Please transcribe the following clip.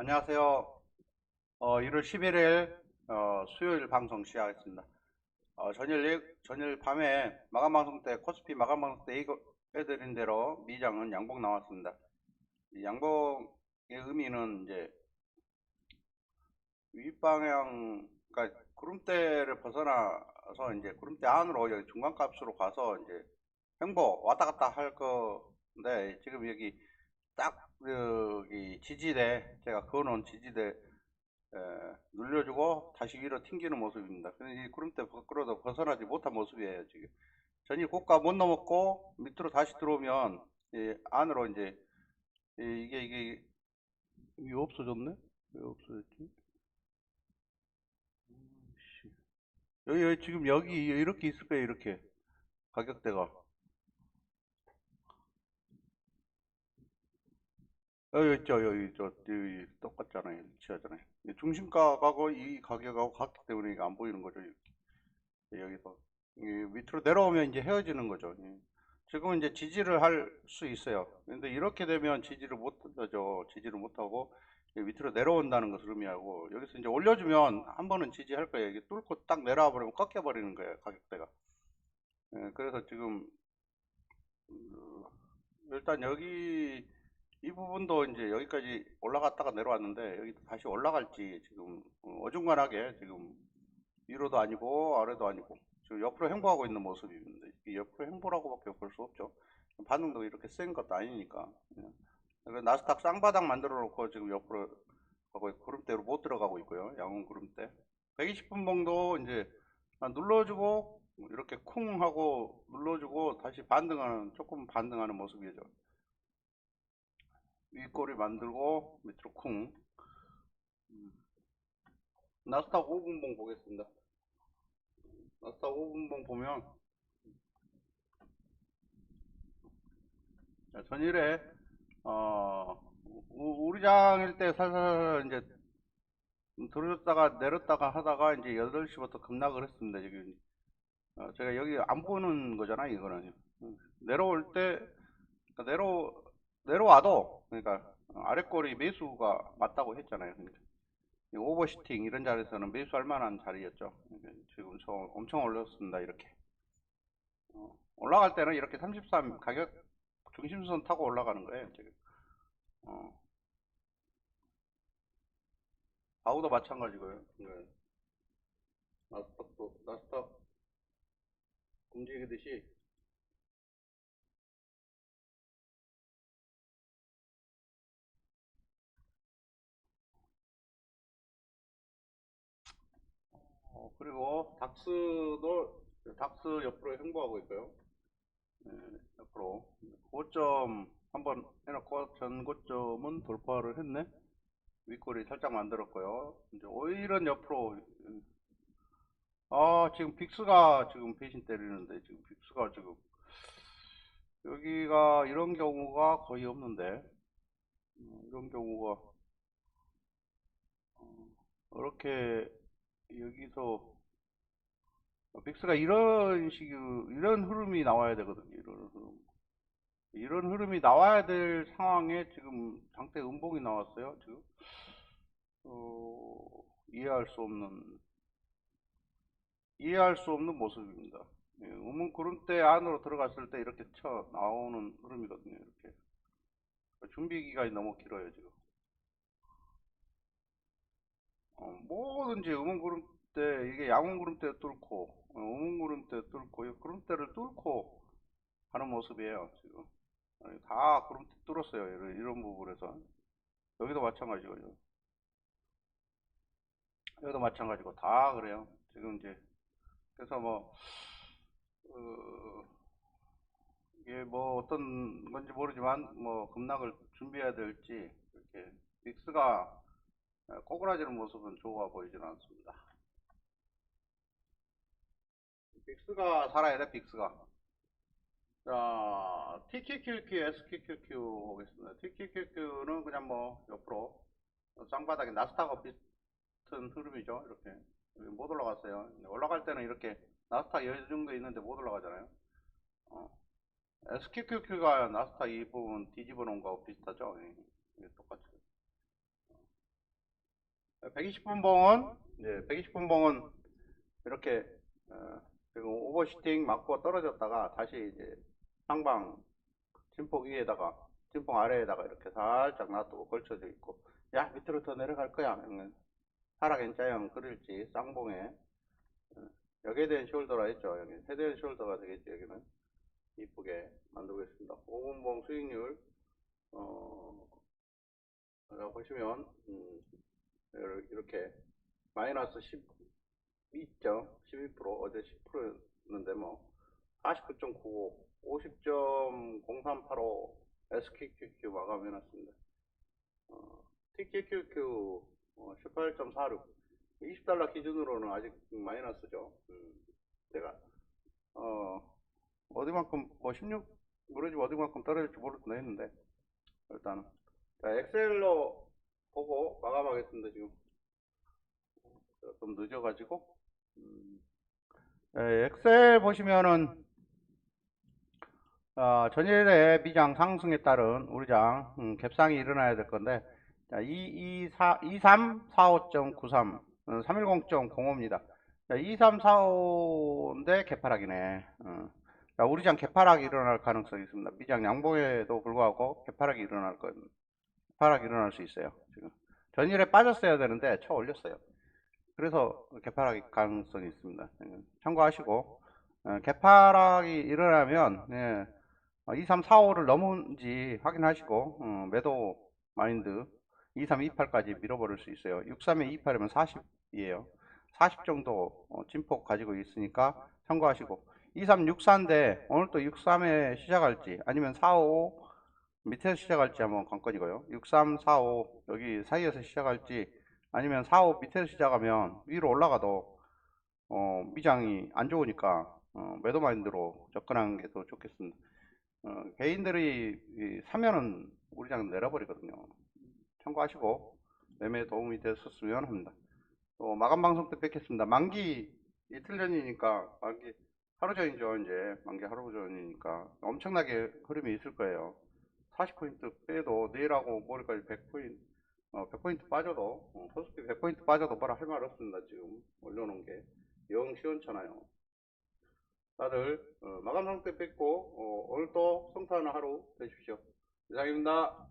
안녕하세요. 어, 1월 11일 어, 수요일 방송 시작하겠습니다. 어, 전일 전일 밤에 마감 방송 때 코스피 마감 방송 때 이거 해드린 대로 미장은 양봉 나왔습니다. 이 양봉의 의미는 이제 윗방향 그러니까 구름대를 벗어나서 이제 구름대 안으로 여기 중간값으로 가서 이제 횡보 왔다 갔다 할 건데 지금 여기 딱 여기 지지대 제가 그어놓은 지지대 에, 눌려주고 다시 위로 튕기는 모습입니다. 근데 이 구름대 밖으로도 벗어나지 못한 모습이에요 지금. 전일 고가 못 넘었고 밑으로 다시 들어오면 이 안으로 이제 이- 이게 이게 이게 없어졌네? 왜 없어졌지? 음, 씨. 여기, 여기 지금 여기 이렇게 있을 거예요 이렇게 가격대가 여기 있죠 여기 저 여기 똑같잖아요 일치하잖아요. 이 중심가하고 이 가격하고 같기 때문에 이게 안 보이는 거죠 이렇게. 여기서 이 밑으로 내려오면 이제 헤어지는 거죠. 예. 지금은 이제 지지를 할 수 있어요. 근데 이렇게 되면 지지를 못 하죠 지지를 못 하고 이 밑으로 내려온다는 것을 의미하고 여기서 이제 올려주면 한 번은 지지할 거예요. 이게 뚫고 딱 내려와 버리면 꺾여 버리는 거예요 가격대가. 예, 그래서 지금 음, 일단 여기 이 부분도 이제 여기까지 올라갔다가 내려왔는데 여기 다시 올라갈지 지금 어, 어중간하게 지금 위로도 아니고 아래도 아니고 지금 옆으로 횡보하고 있는 모습입니다. 이 옆으로 횡보라고밖에 볼 수 없죠. 반응도 이렇게 센 것도 아니니까. 예. 나스닥 쌍바닥 만들어 놓고 지금 옆으로 하고 구름대로 못 들어가고 있고요. 양은 구름대. 120분 봉도 이제 눌러주고 이렇게 쿵 하고 눌러주고 다시 반등하는 조금 반등하는 모습이죠. 윗꼬리 만들고 밑으로 쿵. 음. 나스닥 5분봉 보겠습니다. 나스닥 5분봉 보면 자, 전일에 어, 우- 우리장일 때 살살 이제 들어줬다가 내렸다가 하다가 이제 8시부터 급락을 했습니다 지금. 어, 제가 여기 안 보는 거잖아 이거는. 음, 내려올 때 그러니까 내려 내려와도 그러니까 아래 꼬리 매수가 맞다고 했잖아요. 그러니까 이 오버시팅 이런 자리에서는 매수할 만한 자리였죠. 그러니까 지금 저 엄청 올렸습니다. 이렇게 어, 올라갈 때는 이렇게 33 가격 중심선 타고 올라가는 거예요. 지금 어. 바우도 마찬가지고요. 네. 나스닥도 나스닥 움직이듯이 그리고 닥스도 닥스 옆으로 횡보하고 있고요. 네, 옆으로 고점 한번 해놓고 전 고점은 돌파를 했네. 윗꼬리 살짝 만들었고요. 이제 오일은 옆으로 아 지금 빅스가 지금 배신 때리는데 지금 빅스가 지금 여기가 이런 경우가 거의 없는데 어, 이런 경우가 어, 이렇게 여기서 빅스가 이런 식 이런 흐름이 나와야 되거든요. 이런 흐름. 이런 흐름이 나와야 될 상황에 지금 장대 음봉이 나왔어요. 지금 어, 이해할 수 없는 이해할 수 없는 모습입니다. 예, 음은 구름대 안으로 들어갔을 때 이렇게 쳐 나오는 흐름이거든요. 이렇게 준비 기간이 너무 길어요 지금. 어, 뭐든지 음은 구름대 이게 양은 구름대 뚫고 어, 음은 구름대 뚫고 이 구름대를 뚫고 하는 모습이에요 지금. 다 구름대 뚫었어요 이런, 이런 부분에서. 여기도 마찬가지고 여기도 마찬가지고 다 그래요. 지금 이제 그래서 뭐 어, 이게 뭐 어떤 건지 모르지만 뭐 급락을 준비해야 될지 이렇게 믹스가 꼬그라지는 모습은 좋아 보이지는 않습니다. 빅스가 살아야 돼, 빅스가. 자, TQQQ, SQQQ 보겠습니다. TQQQ는 그냥 뭐 옆으로 쌍바닥에 나스닥과 비슷한 흐름이죠. 이렇게 못 올라갔어요. 올라갈 때는 이렇게 나스닥 이 정도 있는데 못 올라가잖아요. 어. SQQQ가 나스닥 이 부분 뒤집어 놓은 거하고 비슷하죠. 예, 똑같이. 120분 봉은 이제 120분 봉은 이렇게 어, 오버시팅 맞고 떨어졌다가 다시 이제 상방 진폭 위에다가 진폭 아래에다가 이렇게 살짝 놔두고 걸쳐져 있고 야 밑으로 더 내려갈 거야. 그러면 하락 N자형 그릴지 쌍봉에. 어, 여기에 대한 숄더라 했죠. 여기 헤드앤 숄더가 되겠죠 여기는. 이쁘게 만들겠습니다. 5분봉 수익률 어 자, 보시면 음, 이렇게 마이너스 12점 12% 어제 10%였는데 뭐 49.95 50.0385 SQQQ 마감해놨습니다. 어, TQQQ 어, 18.46 20달러 기준으로는 아직 마이너스죠. 음, 제가. 어 어디만큼 뭐16 모르지 어디만큼 떨어질지 모르겠다 했는데 일단은. 자 엑셀로 보고 마감하겠습니다 지금 좀 늦어가지고 음, 예, 엑셀 보시면은 어, 전일의 미장 상승에 따른 우리장 음, 갭상이 일어나야 될 건데 자, 2, 2, 4, 2345.93 어, 310.05입니다. 자, 2345인데 개파락이네. 어. 자, 우리장 개파락이 일어날 가능성이 있습니다. 미장 양봉에도 불구하고 개파락이 일어날 건 개파락이 일어날 수 있어요. 지금 전일에 빠졌어야 되는데 쳐 올렸어요. 그래서 개파락이 가능성이 있습니다. 예, 참고하시고 어, 개파락이 일어나면 예, 2345를 넘은지 확인하시고 어, 매도 마인드 2328까지 밀어버릴 수 있어요. 63에 28이면 40이에요. 40 정도 어, 진폭 가지고 있으니까 참고하시고 2364인데 오늘 또 63에 시작할지 아니면 45 밑에서 시작할지 한번 관건이고요. 63, 45 여기 사이에서 시작할지 아니면 45 밑에서 시작하면 위로 올라가도 어, 미장이 안 좋으니까 어, 매도 마인드로 접근하는 게 더 좋겠습니다. 어, 개인들이 이 사면은 우리 장 내려버리거든요. 참고하시고 매매에 도움이 되셨으면 합니다. 또 마감 방송 때 뵙겠습니다. 만기 이틀 전이니까 만기 하루 전이죠 이제 만기 하루 전이니까 엄청나게 흐름이 있을 거예요. 40포인트 빼도 내일하고 모레까지 100포인트 어, 100포인트 빠져도 어, 소수기 100포인트 빠져도 뭐라 할 말 없습니다 지금 올려놓은 게 영 시원찮아요. 다들 어, 마감 상태 뵙고 어, 오늘 또 성탄 하루 되십시오. 이상입니다.